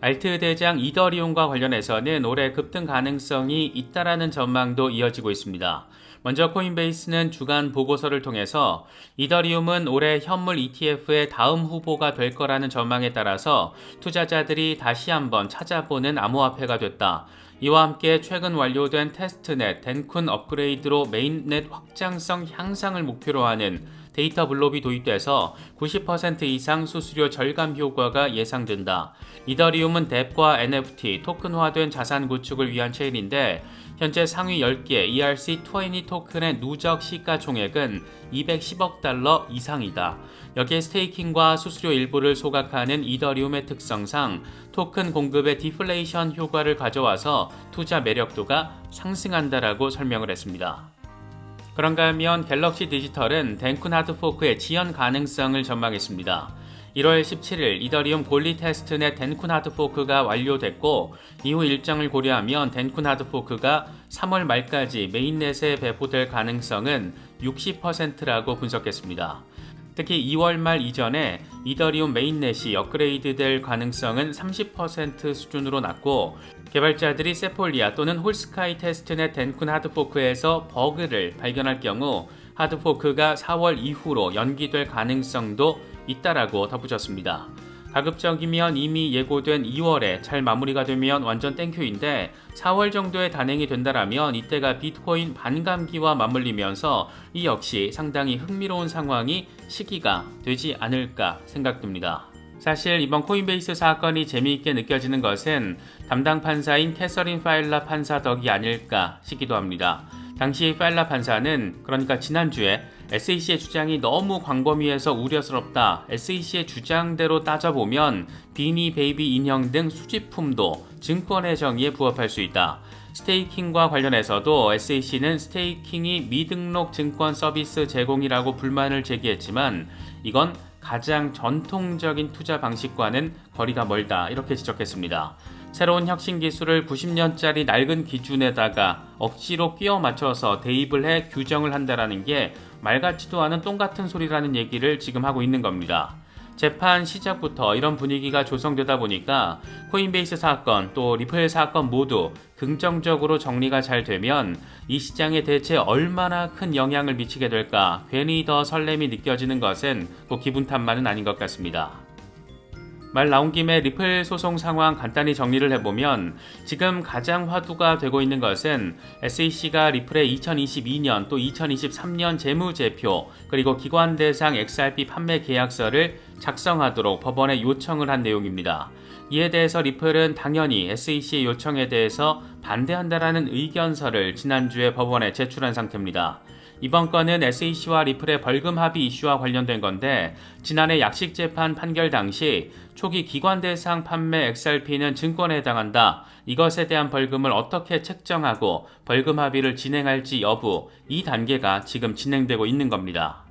알트 대장 이더리움과 관련해서는 올해 급등 가능성이 있다라는 전망도 이어지고 있습니다. 먼저 코인베이스는 주간 보고서를 통해서 이더리움은 올해 현물 ETF의 다음 후보가 될 거라는 전망에 따라서 투자자들이 다시 한번 찾아보는 암호화폐가 됐다. 이와 함께 최근 완료된 테스트넷 덴쿤 업그레이드로 메인넷 확장성 향상을 목표로 하는 데이터 블록이 도입돼서 90% 이상 수수료 절감 효과가 예상된다. 이더리움은 뎁과 NFT, 토큰화된 자산 구축을 위한 체인인데 현재 상위 10개 ERC20 토큰의 누적 시가총액은 210억 달러 이상이다. 여기에 스테이킹과 수수료 일부를 소각하는 이더리움의 특성상 토큰 공급의 디플레이션 효과를 가져와서 투자 매력도가 상승한다라고 설명을 했습니다. 그런가 하면 갤럭시 디지털은 덴쿤 하드포크의 지연 가능성을 전망했습니다. 1월 17일 이더리움 골리 테스트넷 덴쿤 하드포크가 완료됐고 이후 일정을 고려하면 덴쿤 하드포크가 3월 말까지 메인넷에 배포될 가능성은 60%라고 분석했습니다. 특히 2월 말 이전에 이더리움 메인넷이 업그레이드 될 가능성은 30% 수준으로 낮고 개발자들이 세폴리아 또는 홀스카이 테스트넷 덴쿤 하드포크에서 버그를 발견할 경우 하드포크가 4월 이후로 연기될 가능성도 있다라고 덧붙였습니다. 가급적이면 이미 예고된 2월에 잘 마무리가 되면 완전 땡큐인데 4월 정도에 단행이 된다라면 이때가 비트코인 반감기와 맞물리면서 이 역시 상당히 흥미로운 상황이 시기가 되지 않을까 생각됩니다. 사실 이번 코인베이스 사건이 재미있게 느껴지는 것은 담당 판사인 캐서린 파일라 판사 덕이 아닐까 싶기도 합니다. 당시 파일라 판사는 그러니까 지난주에 SEC의 주장이 너무 광범위해서 우려스럽다. SEC의 주장대로 따져보면 비니 베이비 인형 등 수집품도 증권의 정의에 부합할 수 있다. 스테이킹과 관련해서도 SEC는 스테이킹이 미등록 증권 서비스 제공이라고 불만을 제기했지만 이건 가장 전통적인 투자 방식과는 거리가 멀다 이렇게 지적했습니다. 새로운 혁신 기술을 90년짜리 낡은 기준에다가 억지로 끼워 맞춰서 대입을 해 규정을 한다라는 게 말 같지도 않은 똥 같은 소리라는 얘기를 지금 하고 있는 겁니다. 재판 시작부터 이런 분위기가 조성되다 보니까 코인베이스 사건 또 리플 사건 모두 긍정적으로 정리가 잘 되면 이 시장에 대체 얼마나 큰 영향을 미치게 될까 괜히 더 설렘이 느껴지는 것은 꼭 기분 탓만은 아닌 것 같습니다. 말 나온 김에 리플 소송 상황 간단히 정리를 해보면 지금 가장 화두가 되고 있는 것은 SEC가 리플의 2022년 또 2023년 재무제표 그리고 기관 대상 XRP 판매 계약서를 작성하도록 법원에 요청을 한 내용입니다. 이에 대해서 리플은 당연히 SEC의 요청에 대해서 반대한다라는 의견서를 지난주에 법원에 제출한 상태입니다. 이번 건은 SEC와 리플의 벌금 합의 이슈와 관련된 건데 지난해 약식 재판 판결 당시 초기 기관 대상 판매 XRP는 증권에 해당한다. 이것에 대한 벌금을 어떻게 책정하고 벌금 합의를 진행할지 여부 이 단계가 지금 진행되고 있는 겁니다.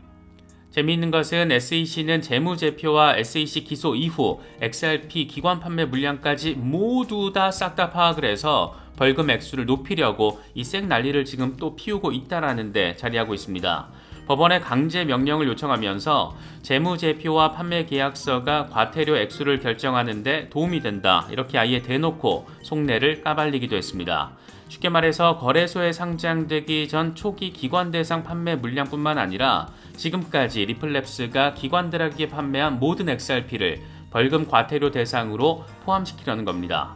재미있는 것은 SEC는 재무제표와 SEC 기소 이후 XRP 기관 판매 물량까지 모두 다 싹 다 파악을 해서 벌금 액수를 높이려고 이 쌩 난리를 지금 또 피우고 있다라는데 자리하고 있습니다. 법원에 강제 명령을 요청하면서 재무제표와 판매 계약서가 과태료 액수를 결정하는데 도움이 된다. 이렇게 아예 대놓고 속내를 까발리기도 했습니다. 쉽게 말해서 거래소에 상장되기 전 초기 기관 대상 판매 물량뿐만 아니라 지금까지 리플랩스가 기관들에게 판매한 모든 XRP를 벌금 과태료 대상으로 포함시키려는 겁니다.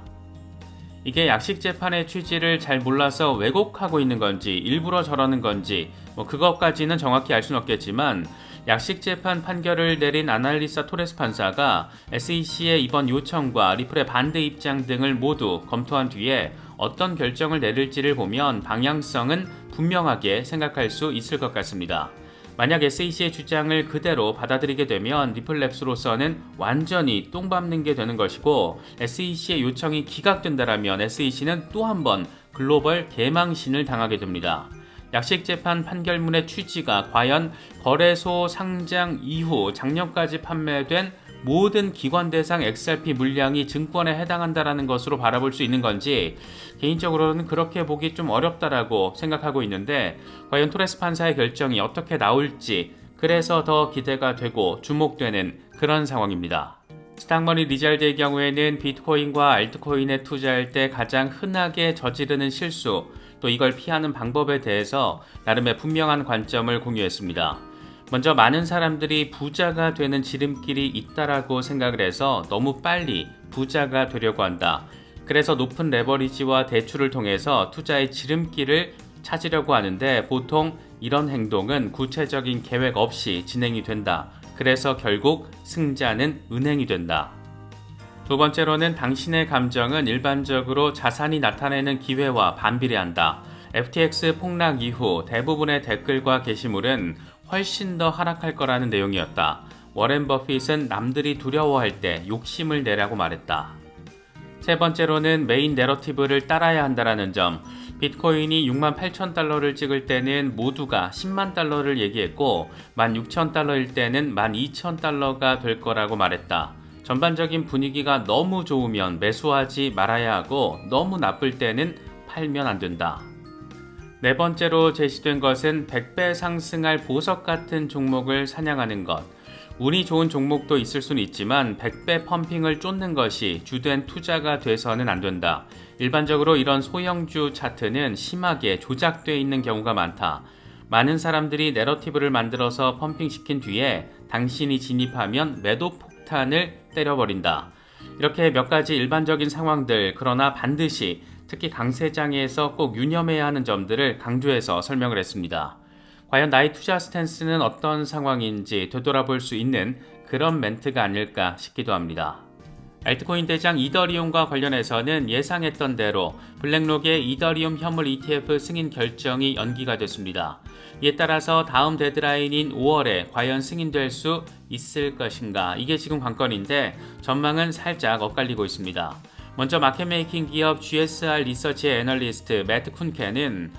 이게 약식 재판의 취지를 잘 몰라서 왜곡하고 있는 건지 일부러 저러는 건지 뭐 그것까지는 정확히 알 수는 없겠지만 약식 재판 판결을 내린 아날리사 토레스 판사가 SEC의 이번 요청과 리플의 반대 입장 등을 모두 검토한 뒤에 어떤 결정을 내릴지를 보면 방향성은 분명하게 생각할 수 있을 것 같습니다. 만약 SEC의 주장을 그대로 받아들이게 되면 리플랩스로서는 완전히 똥 밟는 게 되는 것이고 SEC의 요청이 기각된다라면 SEC는 또 한 번 글로벌 개망신을 당하게 됩니다. 약식 재판 판결문의 취지가 과연 거래소 상장 이후 작년까지 판매된 모든 기관 대상 XRP 물량이 증권에 해당한다라는 것으로 바라볼 수 있는 건지 개인적으로는 그렇게 보기 좀 어렵다라고 생각하고 있는데 과연 토레스 판사의 결정이 어떻게 나올지 그래서 더 기대가 되고 주목되는 그런 상황입니다. 스탁머니 리잘드의 경우에는 비트코인과 알트코인에 투자할 때 가장 흔하게 저지르는 실수, 또 이걸 피하는 방법에 대해서 나름의 분명한 관점을 공유했습니다. 먼저 많은 사람들이 부자가 되는 지름길이 있다라고 생각을 해서 너무 빨리 부자가 되려고 한다. 그래서 높은 레버리지와 대출을 통해서 투자의 지름길을 찾으려고 하는데 보통 이런 행동은 구체적인 계획 없이 진행이 된다. 그래서 결국 승자는 은행이 된다. 두 번째로는 당신의 감정은 일반적으로 자산이 나타내는 기회와 반비례한다. FTX 폭락 이후 대부분의 댓글과 게시물은 훨씬 더 하락할 거라는 내용이었다. 워렌 버핏은 남들이 두려워할 때 욕심을 내라고 말했다. 세 번째로는 메인 내러티브를 따라야 한다라는 점. 비트코인이 6만 8천 달러를 찍을 때는 모두가 10만 달러를 얘기했고 1만 6천 달러일 때는 1만 2천 달러가 될 거라고 말했다. 전반적인 분위기가 너무 좋으면 매수하지 말아야 하고 너무 나쁠 때는 팔면 안 된다. 네 번째로 제시된 것은 100배 상승할 보석 같은 종목을 사냥하는 것. 운이 좋은 종목도 있을 수는 있지만 100배 펌핑을 쫓는 것이 주된 투자가 돼서는 안 된다. 일반적으로 이런 소형주 차트는 심하게 조작되어 있는 경우가 많다. 많은 사람들이 내러티브를 만들어서 펌핑시킨 뒤에 당신이 진입하면 매도 폭탄을 때려버린다. 이렇게 몇 가지 일반적인 상황들, 그러나 반드시 특히 강세장에서 꼭 유념해야 하는 점들을 강조해서 설명을 했습니다. 과연 나의 투자 스탠스는 어떤 상황인지 되돌아볼 수 있는 그런 멘트가 아닐까 싶기도 합니다. 알트코인 대장 이더리움과 관련해서는 예상했던 대로 블랙록의 이더리움 현물 ETF 승인 결정이 연기가 됐습니다. 이에 따라서 다음 데드라인인 5월에 과연 승인될 수 있을 것인가 이게 지금 관건인데 전망은 살짝 엇갈리고 있습니다. 먼저 마켓메이킹 기업 GSR 리서치의 애널리스트 매트 쿤케는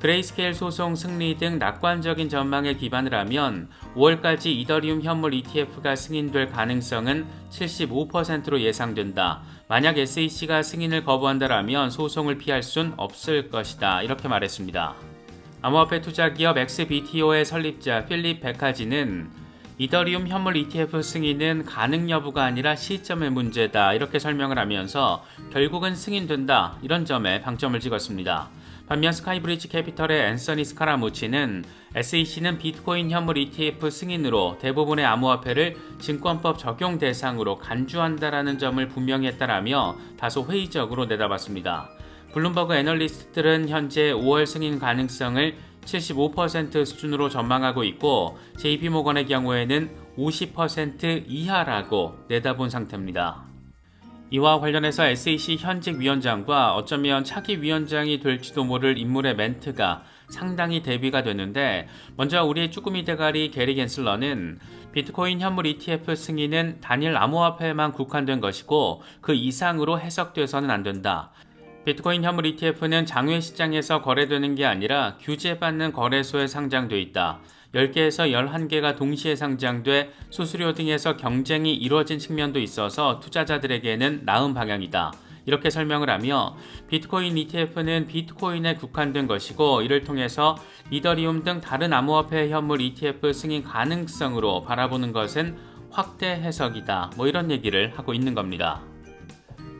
그레이스케일 소송 승리 등 낙관적인 전망에 기반을 하면 5월까지 이더리움 현물 ETF가 승인될 가능성은 75%로 예상된다. 만약 SEC가 승인을 거부한다라면 소송을 피할 순 없을 것이다. 이렇게 말했습니다. 암호화폐 투자 기업 XBTO의 설립자 필립 베카지는 이더리움 현물 ETF 승인은 가능 여부가 아니라 시점의 문제다. 이렇게 설명을 하면서 결국은 승인된다. 이런 점에 방점을 찍었습니다. 반면 스카이브리지 캐피털의 앤서니 스카라무치는 SEC는 비트코인 현물 ETF 승인으로 대부분의 암호화폐를 증권법 적용 대상으로 간주한다라는 점을 분명히 했다라며 다소 회의적으로 내다봤습니다. 블룸버그 애널리스트들은 현재 5월 승인 가능성을 75% 수준으로 전망하고 있고 JP모건의 경우에는 50% 이하라고 내다본 상태입니다. 이와 관련해서 SEC 현직 위원장과 어쩌면 차기 위원장이 될지도 모를 인물의 멘트가 상당히 대비가 되는데 먼저 우리의 쭈꾸미 대가리 게리 겐슬러는 비트코인 현물 ETF 승인은 단일 암호화폐에만 국한된 것이고 그 이상으로 해석돼서는 안 된다. 비트코인 현물 ETF는 장외 시장에서 거래되는 게 아니라 규제받는 거래소에 상장돼 있다. 10개에서 11개가 동시에 상장돼 수수료 등에서 경쟁이 이루어진 측면도 있어서 투자자들에게는 나은 방향이다. 이렇게 설명을 하며 비트코인 ETF는 비트코인에 국한된 것이고 이를 통해서 이더리움 등 다른 암호화폐 현물 ETF 승인 가능성으로 바라보는 것은 확대 해석이다. 뭐 이런 얘기를 하고 있는 겁니다.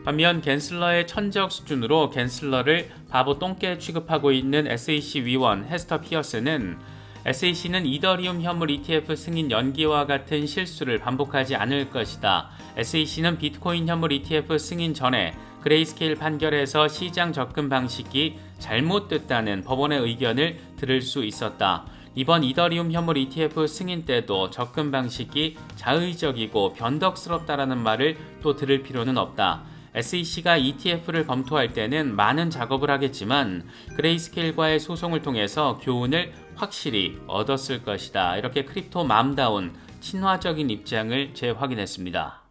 반면 겐슬러의 천적 수준으로 겐슬러를 바보 똥개 취급하고 있는 SEC 위원 헤스터 피어스는 SEC는 이더리움 현물 ETF 승인 연기와 같은 실수를 반복하지 않을 것이다. SEC는 비트코인 현물 ETF 승인 전에 그레이스케일 판결에서 시장 접근 방식이 잘못됐다는 법원의 의견을 들을 수 있었다. 이번 이더리움 현물 ETF 승인 때도 접근 방식이 자의적이고 변덕스럽다라는 말을 또 들을 필요는 없다. SEC가 ETF를 검토할 때는 많은 작업을 하겠지만 그레이스케일과의 소송을 통해서 교훈을 확실히 얻었을 것이다. 이렇게 크립토 맘다운 친화적인 입장을 재확인했습니다.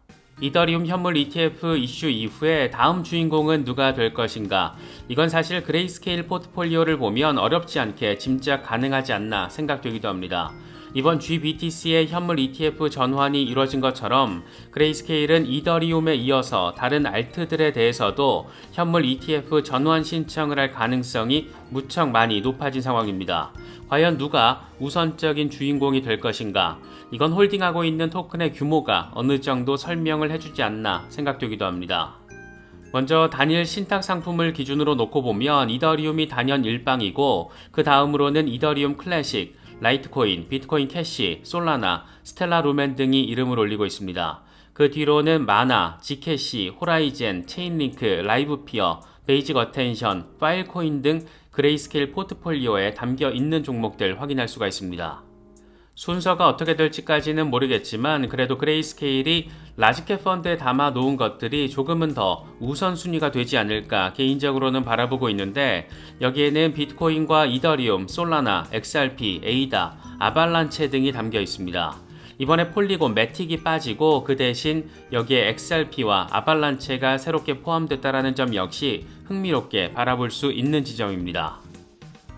이더리움 현물 ETF 이슈 이후에 다음 주인공은 누가 될 것인가? 이건 사실 그레이스케일 포트폴리오를 보면 어렵지 않게 짐작 가능하지 않나 생각되기도 합니다. 이번 GBTC의 현물 ETF 전환이 이뤄진 것처럼 그레이스케일은 이더리움에 이어서 다른 알트들에 대해서도 현물 ETF 전환 신청을 할 가능성이 무척 많이 높아진 상황입니다. 과연 누가 우선적인 주인공이 될 것인가? 이건 홀딩하고 있는 토큰의 규모가 어느 정도 설명을 해주지 않나 생각되기도 합니다. 먼저 단일 신탁 상품을 기준으로 놓고 보면 이더리움이 단연 일방이고 그 다음으로는 이더리움 클래식, 라이트코인, 비트코인 캐시, 솔라나, 스텔라 루멘 등이 이름을 올리고 있습니다. 그 뒤로는 마나, 지캐시, 호라이젠, 체인링크, 라이브피어, 베이직 어텐션, 파일코인 등 그레이스케일 포트폴리오에 담겨 있는 종목들 확인할 수가 있습니다. 순서가 어떻게 될지까지는 모르겠지만 그래도 그레이스케일이 라지캡 펀드에 담아 놓은 것들이 조금은 더 우선순위가 되지 않을까 개인적으로는 바라보고 있는데 여기에는 비트코인과 이더리움, 솔라나, XRP, 에이다, 아발란체 등이 담겨 있습니다. 이번에 폴리곤 매틱이 빠지고 그 대신 여기에 XRP와 아발란체가 새롭게 포함됐다라는 점 역시 흥미롭게 바라볼 수 있는 지점입니다.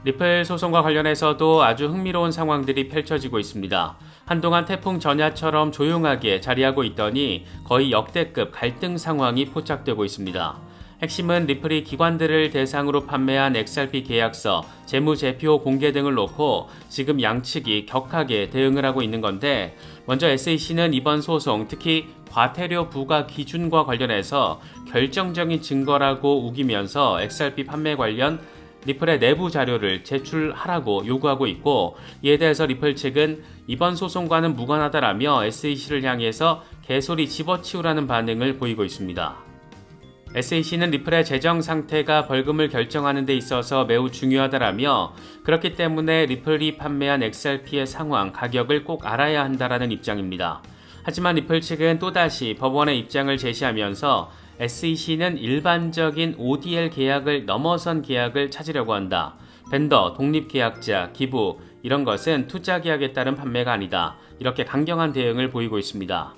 리플 소송과 관련해서도 아주 흥미로운 상황들이 펼쳐지고 있습니다. 한동안 태풍 전야처럼 조용하게 자리하고 있더니 거의 역대급 갈등 상황이 포착되고 있습니다. 핵심은 리플이 기관들을 대상으로 판매한 XRP 계약서, 재무제표 공개 등을 놓고 지금 양측이 격하게 대응을 하고 있는 건데 먼저 SAC는 이번 소송 특히 과태료 부과 기준과 관련해서 결정적인 증거라고 우기면서 XRP 판매 관련 리플의 내부 자료를 제출하라고 요구하고 있고 이에 대해서 리플 측은 이번 소송과는 무관하다라며 SEC를 향해서 개소리 집어치우라는 반응을 보이고 있습니다. SAC는 리플의 재정 상태가 벌금을 결정하는 데 있어서 매우 중요하다라며 그렇기 때문에 리플이 판매한 XRP의 상황, 가격을 꼭 알아야 한다라는 입장입니다. 하지만 리플 측은 또다시 법원의 입장을 제시하면서 SEC는 일반적인 ODL 계약을 넘어선 계약을 찾으려고 한다. 벤더, 독립계약자, 기부 이런 것은 투자 계약에 따른 판매가 아니다. 이렇게 강경한 대응을 보이고 있습니다.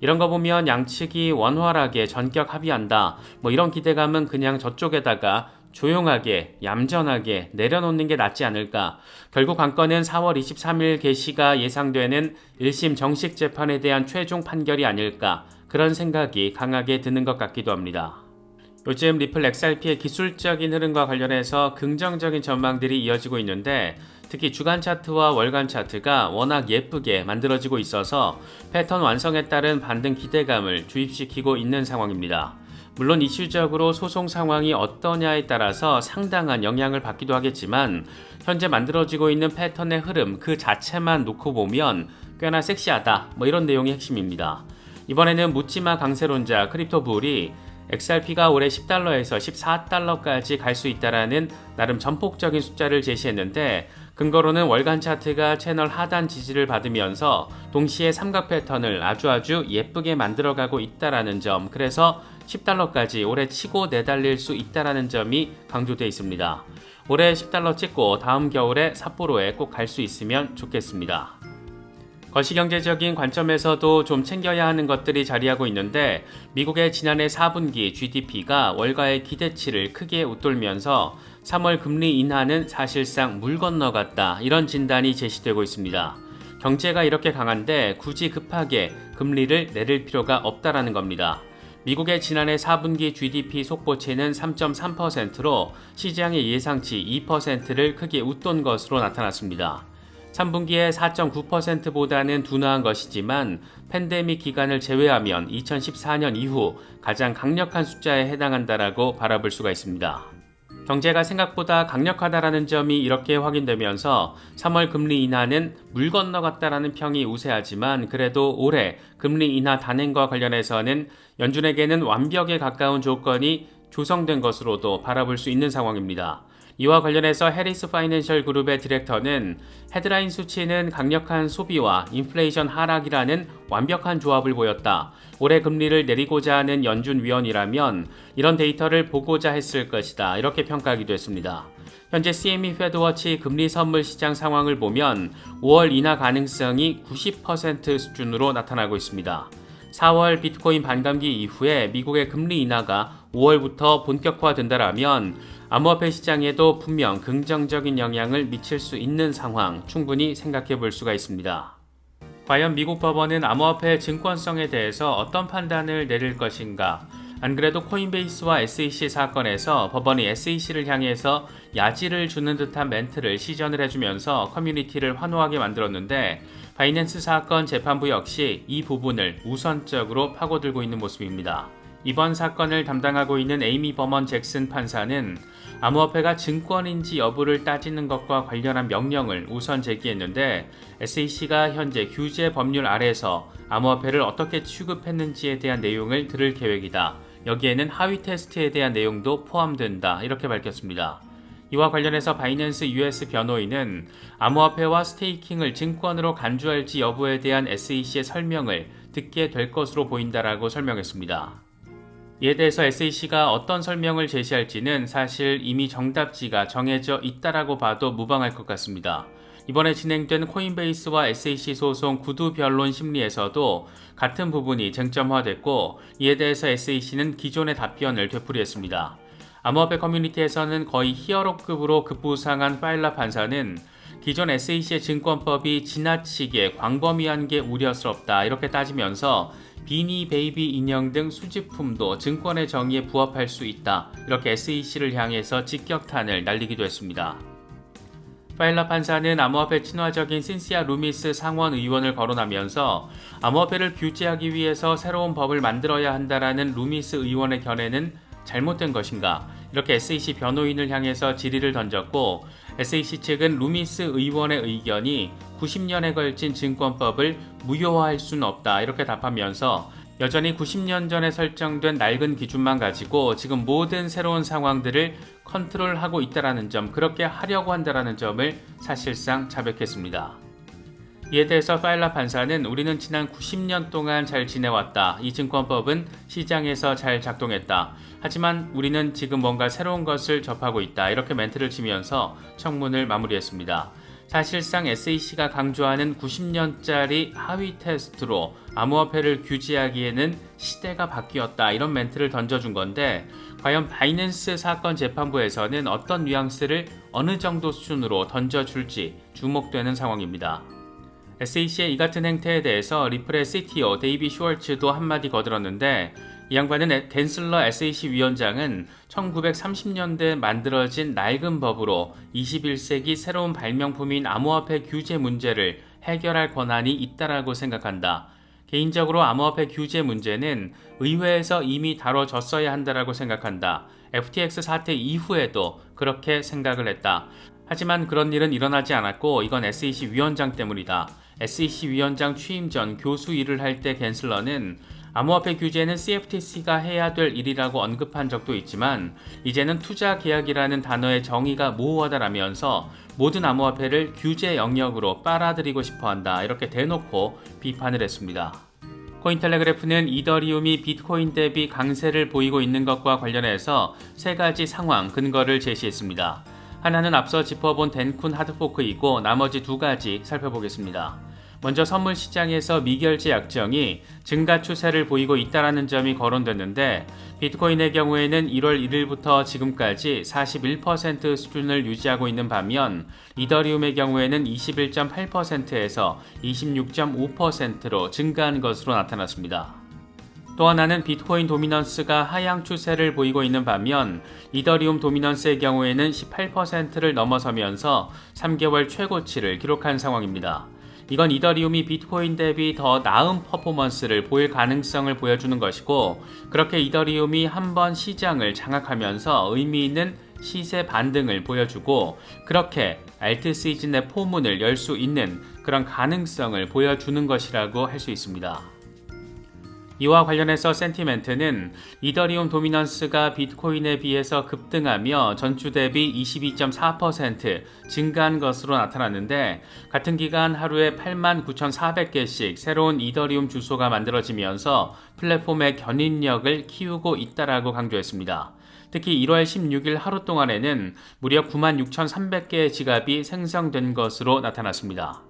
이런 거 보면 양측이 원활하게 전격 합의한다. 뭐 이런 기대감은 그냥 저쪽에다가 조용하게 얌전하게 내려놓는 게 낫지 않을까. 결국 관건은 4월 23일 개시가 예상되는 1심 정식 재판에 대한 최종 판결이 아닐까. 그런 생각이 강하게 드는 것 같기도 합니다. 요즘 리플 XRP의 기술적인 흐름과 관련해서 긍정적인 전망들이 이어지고 있는데 특히 주간 차트와 월간 차트가 워낙 예쁘게 만들어지고 있어서 패턴 완성에 따른 반등 기대감을 주입시키고 있는 상황입니다. 물론 이슈적으로 소송 상황이 어떠냐에 따라서 상당한 영향을 받기도 하겠지만 현재 만들어지고 있는 패턴의 흐름 그 자체만 놓고 보면 꽤나 섹시하다 뭐 이런 내용이 핵심입니다. 이번에는 묻지마 강세론자 크립토불이 XRP가 올해 10달러에서 14달러까지 갈 수 있다라는 나름 전폭적인 숫자를 제시했는데 근거로는 월간 차트가 채널 하단 지지를 받으면서 동시에 삼각 패턴을 아주 아주 예쁘게 만들어가고 있다라는 점 그래서 10달러까지 올해 치고 내달릴 수 있다라는 점이 강조되어 있습니다. 올해 10달러 찍고 다음 겨울에 삿포로에 꼭 갈 수 있으면 좋겠습니다. 거시경제적인 관점에서도 좀 챙겨야 하는 것들이 자리하고 있는데 미국의 지난해 4분기 GDP가 월가의 기대치를 크게 웃돌면서 3월 금리 인하는 사실상 물 건너갔다 이런 진단이 제시되고 있습니다. 경제가 이렇게 강한데 굳이 급하게 금리를 내릴 필요가 없다라는 겁니다. 미국의 지난해 4분기 GDP 속보치는 3.3%로 시장의 예상치 2%를 크게 웃돈 것으로 나타났습니다. 3분기에 4.9%보다는 둔화한 것이지만 팬데믹 기간을 제외하면 2014년 이후 가장 강력한 숫자에 해당한다라고 바라볼 수가 있습니다. 경제가 생각보다 강력하다라는 점이 이렇게 확인되면서 3월 금리 인하는 물 건너갔다라는 평이 우세하지만 그래도 올해 금리 인하 단행과 관련해서는 연준에게는 완벽에 가까운 조건이 조성된 것으로도 바라볼 수 있는 상황입니다. 이와 관련해서 해리스 파이낸셜 그룹의 디렉터는 헤드라인 수치는 강력한 소비와 인플레이션 하락이라는 완벽한 조합을 보였다. 올해 금리를 내리고자 하는 연준 위원이라면 이런 데이터를 보고자 했을 것이다. 이렇게 평가하기도 했습니다. 현재 CME 페드워치 금리 선물 시장 상황을 보면 5월 인하 가능성이 90% 수준으로 나타나고 있습니다. 4월 비트코인 반감기 이후에 미국의 금리 인하가 5월부터 본격화된다라면 암호화폐 시장에도 분명 긍정적인 영향을 미칠 수 있는 상황 충분히 생각해 볼 수가 있습니다. 과연 미국 법원은 암호화폐 증권성에 대해서 어떤 판단을 내릴 것인가? 안 그래도 코인베이스와 SEC 사건에서 법원이 SEC를 향해서 야지를 주는 듯한 멘트를 시전을 해주면서 커뮤니티를 환호하게 만들었는데 바이낸스 사건 재판부 역시 이 부분을 우선적으로 파고들고 있는 모습입니다. 이번 사건을 담당하고 있는 에이미 버먼 잭슨 판사는 암호화폐가 증권인지 여부를 따지는 것과 관련한 명령을 우선 제기했는데 SEC가 현재 규제 법률 아래서 암호화폐를 어떻게 취급했는지에 대한 내용을 들을 계획이다. 여기에는 하위 테스트에 대한 내용도 포함된다. 이렇게 밝혔습니다. 이와 관련해서 바이낸스 US 변호인은 암호화폐와 스테이킹을 증권으로 간주할지 여부에 대한 SEC의 설명을 듣게 될 것으로 보인다라고 설명했습니다. 이에 대해서 SEC가 어떤 설명을 제시할지는 사실 이미 정답지가 정해져 있다라고 봐도 무방할 것 같습니다. 이번에 진행된 코인베이스와 SEC 소송 구두 변론 심리에서도 같은 부분이 쟁점화됐고 이에 대해서 SEC는 기존의 답변을 되풀이했습니다. 암호화폐 커뮤니티에서는 거의 히어로급으로 급부상한 파일라 판사는 기존 SEC의 증권법이 지나치게 광범위한 게 우려스럽다 이렇게 따지면서 비니 베이비 인형 등 수집품도 증권의 정의에 부합할 수 있다 이렇게 SEC를 향해서 직격탄을 날리기도 했습니다. 파일라 판사는 암호화폐 친화적인 신시아 루미스 상원 의원을 거론하면서 암호화폐를 규제하기 위해서 새로운 법을 만들어야 한다라는 루미스 의원의 견해는 잘못된 것인가? 이렇게 SEC 변호인을 향해서 질의를 던졌고 SEC 측은 루미스 의원의 의견이 90년에 걸친 증권법을 무효화할 수는 없다 이렇게 답하면서 여전히 90년 전에 설정된 낡은 기준만 가지고 지금 모든 새로운 상황들을 컨트롤하고 있다라는 점, 그렇게 하려고 한다라는 점을 사실상 자백했습니다. 이에 대해서 파일라 판사는 우리는 지난 90년 동안 잘 지내왔다. 이 증권법은 시장에서 잘 작동했다. 하지만 우리는 지금 뭔가 새로운 것을 접하고 있다. 이렇게 멘트를 치면서 청문을 마무리했습니다. 사실상 SEC가 강조하는 90년짜리 하위 테스트로 암호화폐를 규제하기에는 시대가 바뀌었다. 이런 멘트를 던져준 건데 과연 바이낸스 사건 재판부에서는 어떤 뉘앙스를 어느 정도 수준으로 던져줄지 주목되는 상황입니다. SAC의 이 같은 행태에 대해서 리플의 CTO 데이비 슈월츠도 한마디 거들었는데 이 양반은 댄슬러 SAC 위원장은 1930년대에 만들어진 낡은 법으로 21세기 새로운 발명품인 암호화폐 규제 문제를 해결할 권한이 있다라고 생각한다. 개인적으로 암호화폐 규제 문제는 의회에서 이미 다뤄졌어야 한다라고 생각한다. FTX 사태 이후에도 그렇게 생각을 했다. 하지만 그런 일은 일어나지 않았고 이건 SEC 위원장 때문이다. SEC 위원장 취임 전 교수 일을 할때 겐슬러는 암호화폐 규제는 CFTC가 해야 될 일이라고 언급한 적도 있지만 이제는 투자 계약이라는 단어의 정의가 모호하다라면서 모든 암호화폐를 규제 영역으로 빨아들이고 싶어 한다 이렇게 대놓고 비판을 했습니다. 코인텔레그래프는 이더리움이 비트코인 대비 강세를 보이고 있는 것과 관련해서 세 가지 상황 근거를 제시했습니다. 하나는 앞서 짚어본 덴쿤 하드포크이고 나머지 두 가지 살펴보겠습니다. 먼저 선물 시장에서 미결제 약정이 증가 추세를 보이고 있다는 점이 거론됐는데 비트코인의 경우에는 1월 1일부터 지금까지 41% 수준을 유지하고 있는 반면 이더리움의 경우에는 21.8%에서 26.5%로 증가한 것으로 나타났습니다. 또 하나는 비트코인 도미넌스가 하향 추세를 보이고 있는 반면 이더리움 도미넌스의 경우에는 18%를 넘어서면서 3개월 최고치를 기록한 상황입니다. 이건 이더리움이 비트코인 대비 더 나은 퍼포먼스를 보일 가능성을 보여주는 것이고 그렇게 이더리움이 한번 시장을 장악하면서 의미 있는 시세 반등을 보여주고 그렇게 알트 시즌의 포문을 열 수 있는 그런 가능성을 보여주는 것이라고 할 수 있습니다. 이와 관련해서 센티멘트는 이더리움 도미넌스가 비트코인에 비해서 급등하며 전주 대비 22.4% 증가한 것으로 나타났는데 같은 기간 하루에 89,400개씩 새로운 이더리움 주소가 만들어지면서 플랫폼의 견인력을 키우고 있다라고 강조했습니다. 특히 1월 16일 하루 동안에는 무려 96,300개의 지갑이 생성된 것으로 나타났습니다.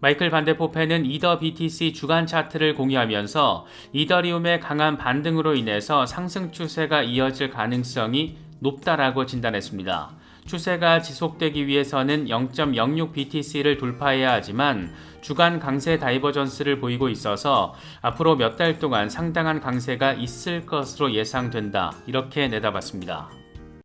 마이클 반데포페는 이더 BTC 주간 차트를 공유하면서 이더리움의 강한 반등으로 인해서 상승 추세가 이어질 가능성이 높다라고 진단했습니다. 추세가 지속되기 위해서는 0.06 BTC를 돌파해야 하지만 주간 강세 다이버전스를 보이고 있어서 앞으로 몇 달 동안 상당한 강세가 있을 것으로 예상된다. 이렇게 내다봤습니다.